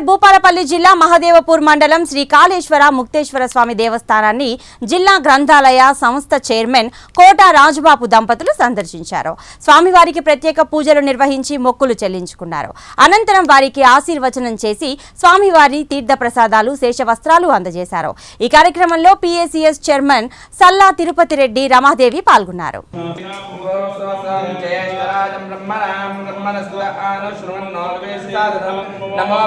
వైఎస్ఆర్ భూపాలపల్లి జిల్లా మహదేవపూర్ మండలం శ్రీ కాళేశ్వర ముక్తేశ్వర స్వామి దేవస్థానాన్ని జిల్లా గ్రంథాలయ సంస్థ చైర్మన్ కోట రాజుబాబు దంపతులు సందర్శించారు స్వామివారికి ప్రత్యేక పూజలు నిర్వహించి మొక్కులు చెల్లించుకున్నారు అనంతరం వారికి ఆశీర్వచనం చేసి స్వామివారి తీర్థ ప్రసాదాలు శేషవస్త్రాలు అందజేశారు ఈ కార్యక్రమంలో పిఏసిఎస్ చైర్మన్ సల్లా తిరుపతి రెడ్డి రమాదేవి పాల్గొన్నారు నమో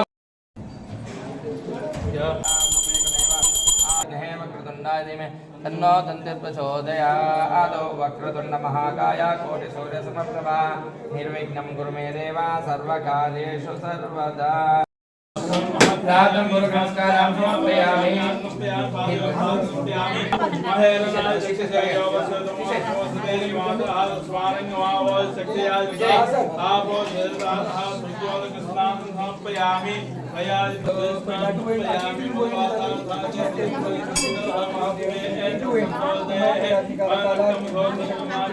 कृतुण्डादिमे तन्नो दन्ते प्रचोदया आदौ वक्रतुण्डमहाकाय कोटिसूर्यसमप्रभा निर्विघ्नं कुरु मे देवा सर्वकार्येषु सर्वदा। प्रातः गुरुनमस्कारां समर्पयामि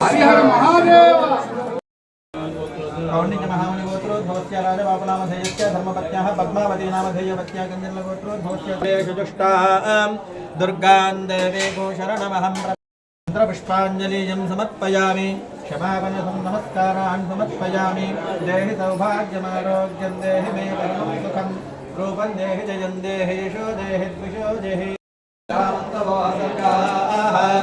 హరిహర మహాదేవ కౌండిన్య మహాముని గోత్రో ధోత్య రాజబాపునామధేయస్య ధర్మపత్యా పద్మావతీనామధేయపత్యా గంధర్లగోత్రో ధోత్యేషుష్టాం దుర్గాం దేవేగో శరణమహం చంద్రపుష్పాంజలియం సమర్పయామి క్షమాపణసం నమస్కారాన్ సమర్పయామి దేహి సౌభాగ్యమారోగ్యం దేహి మే పరమం సుఖం రూపం దేహి జయం దేహేషో దేహి ద్విషో దేహి రామంతవో సర్గాః